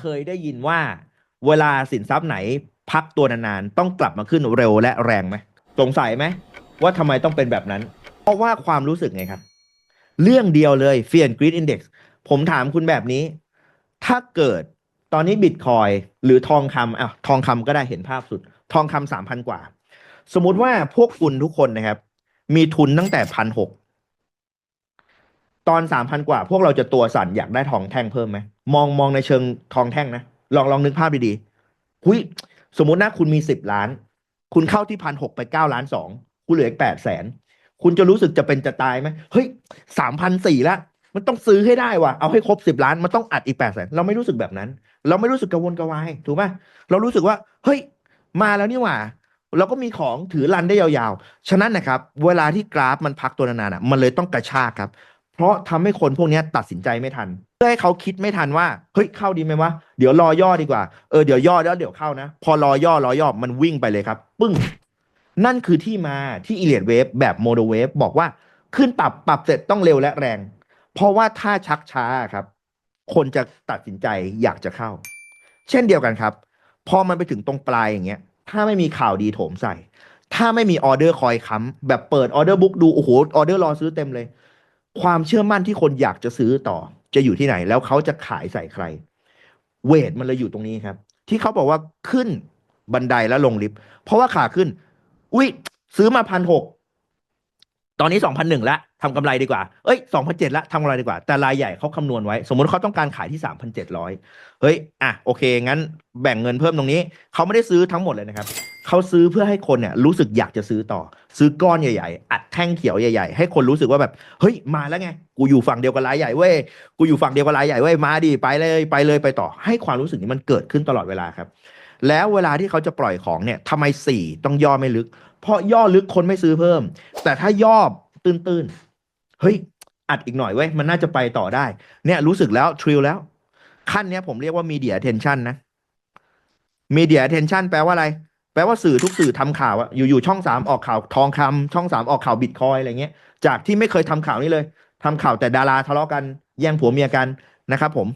เคยได้ยินว่า เวลาสินทรัพย์ไหนพักตัวนานๆ ต้องกลับมาขึ้นเร็วและแรงไหมสงสัยไหมว่าทำไมต้องเป็นแบบนั้น เพราะว่าความรู้สึกไงครับ เรื่องเดียวเลย Fear and Greed Index ผมถามคุณแบบนี้ ถ้าเกิดตอนนี้บิตคอยหรือทองคำอะทองคำก็ได้เห็นภาพสุด ทองคำสามพันกว่า สมมุติว่าพวกคุณทุกคนนะครับ มีทุนตั้งแต่พันหก ตอนสามพันกว่า พวกเราจะตัวสั่นอยากได้ทองแท่งเพิ่มไหมมองมองในเชิงทองแท่งนะลองลองนึกภาพดีๆหุยสมมุตินะคุณมีสิบล้าน คุณเข้าที่พันหกไปเก้าล้านสองคุณเหลืออีกแปดแสนคุณจะรู้สึกจะเป็นจะตายไหมเฮ้ยสามพันสี่ละมันต้องซื้อให้ได้ว่ะเอาให้ครบสิบล้านมันต้องอัดอีกแปดแสนเราไม่รู้สึกแบบนั้น เราไม่รู้สึกกังวลกระวายถูกไหมเรารู้สึกว่า เฮ้ย มาแล้วนี่หว่า เราก็มีของถือรันได้ยาวๆ ฉะนั้นนะครับ เวลาที่กราฟมันพักตัวนานๆอะมันเลยต้องกระชากครับ เพราะทำให้คนพวกนี้ตัดสินใจไม่ทัน เพื่อให้เขาคิดไม่ทันว่า เฮ้ยเข้าดีไหมวะ เดี๋ยวรอย่อดีกว่า เออเดี๋ยวย่อแล้วเดี๋ยวเข้านะ พอรอย่อรอย่อมันวิ่งไปเลยครับ ปึ้ง นั่นคือที่มาที่อีเลียดเวฟแบบโมโดเวฟบอกว่าขึ้นปรับปรับเสร็จต้องเร็วและแรง เพราะว่าถ้าชักช้าครับ คนจะตัดสินใจอยากจะเข้า เช่นเดียวกันครับ พอมันไปถึงตรงปลายอย่างเงี้ย ถ้าไม่มีข่าวดีโถมใส่ ถ้าไม่มีออเดอร์คอยค้ำแบบเปิดออเดอร์บุ๊กดูโอ้โหออเดอร์รอซื้อเต็มเลย ความเชื่อมั่นที่คนอยากจะซื้อต่อ จะอยู่ที่ไหน แล้วเขาจะขายใส่ใคร เวทมันเลยอยู่ตรงนี้ครับ ที่เขาบอกว่าขึ้นบันไดแล้วลงลิฟต์เพราะว่าขาขึ้น อุ้ยซื้อมาพันหกตอนนี้สองพันหนึ่งละทำกำไรดีกว่า เอ้ยสองพันเจ็ดละทำกำไรดีกว่า แต่รายใหญ่เขาคำนวณไว้ สมมติเขาต้องการขายที่สามพันเจ็ดร้อยเฮ้ย อะ โอเค งั้นแบ่งเงินเพิ่มตรงนี้ เขาไม่ได้ซื้อทั้งหมดเลยนะครับ เขาซื้อเพื่อให้คนเนี่ยรู้สึกอยากจะซื้อต่อ ซื้อก้อนใหญ่ๆ อัดแท่งเขียวใหญ่ๆ ให้คนรู้สึกว่าแบบเฮ้ยมาแล้วไงกูอยู่ฝั่งเดียวกับรายใหญ่เว้ยกูอยู่ฝั่งเดียวกับรายใหญ่เว้ยมาดิไปเลยไปเลยไปต่อ ให้ความรู้สึกนี้มันเกิดขึ้นตลอดเวลาครับ แล้วเวลาที่เขาจะปล่อยของเนี่ยทำไมสี่ต้องย่อไม่ลึก เพราะย่อลึกคนไม่ซื้อเพิ่ม แต่ถ้าย่อตื้นๆเฮ้ยอัดอีกหน่อยเว้ยมันน่าจะไปต่อได้ เนี่ยรู้สึกแล้วทริลแล้ว ขั้นเนี้ยผมเรียกว่า media attention นะ media attention แปลว่าอะไร แปลว่าสื่อทุกสื่อทำข่าวอะอยู่ๆช่องสามออกข่าวทองคำช่องสามออกข่าวบิตคอยอะไรเงี้ย จากที่ไม่เคยทำข่าวนี้เลยทำข่าวแต่ดาราทะเลาะกันแย่งผัวเมียกันนะครับผม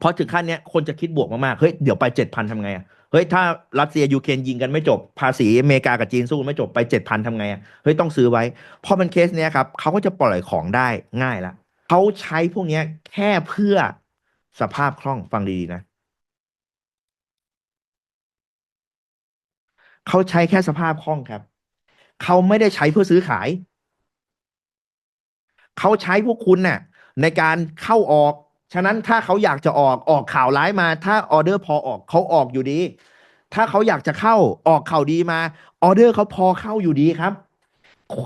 พอถึงขั้นเนี้ยคนจะคิดบวกมากๆ เฮ้ย เดี๋ยวไปเจ็ดพันทำไงอะเฮ้ย ถ้ารัสเซียยูเครนยิงกันไม่จบ ภาษีอเมริกากับจีนสู้ไม่จบไปเจ็ดพันทำไงอะเฮ้ย ต้องซื้อไว้ พอเป็นเคสเนี้ยครับเขาก็จะปล่อยของได้ง่ายละเขาใช้พวกเนี้ยแค่เพื่อสภาพคล่องฟังดีๆนะ เขาใช้แค่สภาพคล่องครับ เขาไม่ได้ใช้เพื่อซื้อขาย เขาใช้พวกคุณน่ะ ในการเข้าออก ฉะนั้นถ้าเขาอยากจะออกออกข่าวร้ายมา ถ้าออเดอร์พอออกเขาออกอยู่ดี ถ้าเขาอยากจะเข้าออกข่าวดีมา ออเดอร์เขาพอเข้าอยู่ดีครับ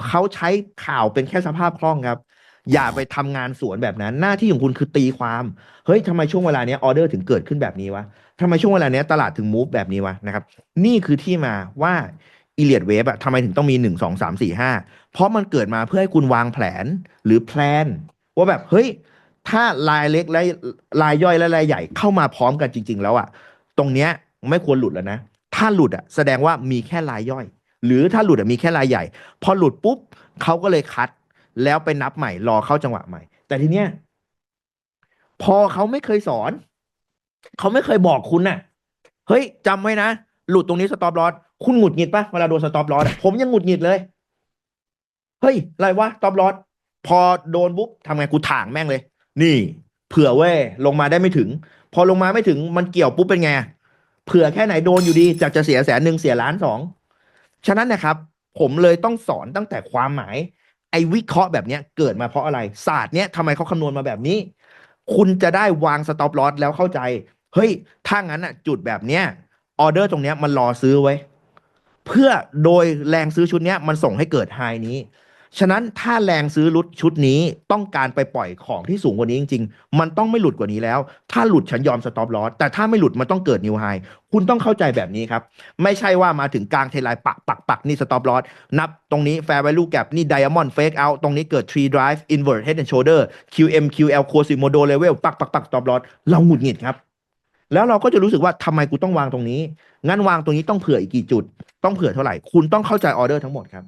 เขาใช้ข่าวเป็นแค่สภาพคล่องครับ อย่าไปทำงานสวนแบบนั้น หน้าที่ของคุณคือตีความเฮ้ยทำไมช่วงเวลาเนี้ออเดอร์ถึงเกิดขึ้นแบบนี้วะทำไมช่วงเวลาเนี้ยตลาดถึงมูฟแบบนี้วะนะครับนี่คือที่มาว่าอีเลียดเวฟอะทำไมถึงต้องมีหนึ่งสองสามสี่ห้าเพราะมันเกิดมาเพื่อให้คุณวางแผนหรือแพลนว่าแบบเฮ้ยถ้ารายเล็กและรายย่อยและรายใหญ่เข้ามาพร้อมกันจริง ๆ แล้วอะตรงเนี้ยไม่ควรหลุดแล้วนะ ถ้าหลุดอะแสดงว่ามีแค่รายย่อย หรือถ้าหลุดอะมีแค่รายใหญ่ พอหลุดปุ๊บเขาก็เลยคัด แล้วไปนับใหม่รอเข้าจังหวะใหม่ แต่ทีเนี้ยพอเขาไม่เคยสอน เขาไม่เคยบอกคุณน่ะ เฮ้ยจำไว้นะ หลุดตรงนี้สต็อปลอสคุณหงุดหงิดปะเวลาโดนสต็อปลอสผมยังหงุดหงิดเลย เฮ้ย อะไรวะสต็อปลอสพอโดนปุ๊บทำไงกูถ่างแม่งเลย นี่ เผื่อเว้ลงมาได้ไม่ถึง พอลงมาไม่ถึงมันเกี่ยวปุ๊บเป็นไงเผื่อแค่ไหนโดนอยู่ดีจากจะเสียแสนหนึ่งเสียล้านสองฉะนั้นนะครับ ผมเลยต้องสอนตั้งแต่ความหมาย ไอ้วิเคราะห์แบบเนี้ยเกิดมาเพราะอะไรศาสตร์เนี้ยทำไมเขาคำนวณมาแบบนี้ คุณจะได้วางสต็อปลอสแล้วเข้าใจ เฮ้ย ถ้างั้นอะ จุดแบบเนี้ยออเดอร์ตรงเนี้ยมันรอซื้อไว้ เพื่อโดยแรงซื้อชุดเนี้ยมันส่งให้เกิดไฮนี้ ฉะนั้นถ้าแรงซื้อรุดชุดนี้ต้องการไปปล่อยของที่สูงกว่านี้จริง ๆ มันต้องไม่หลุดกว่านี้แล้ว ถ้าหลุดฉันยอมสต็อปลอสแต่ถ้าไม่หลุดมันต้องเกิดนิวไฮคุณต้องเข้าใจแบบนี้ครับ ไม่ใช่ว่ามาถึงกลางเทไลน์ปักปักปักนี่สต็อปลอสนับตรงนี้ fair value gap นี่ diamond fake out ตรงนี้เกิด tree drive invert head and shoulder qm ql quasimodo level ปักปักปัก stop loss เราหงุดหงิดครับแล้วเราก็จะรู้สึกว่าทำไมกูต้องวางตรงนี้ งั้นวางตรงนี้ต้องเผื่ออีกกี่จุด ต้องเผื่อเท่าไหร่ คุณต้องเข้าใจออเดอร์ทั้งหมดครับ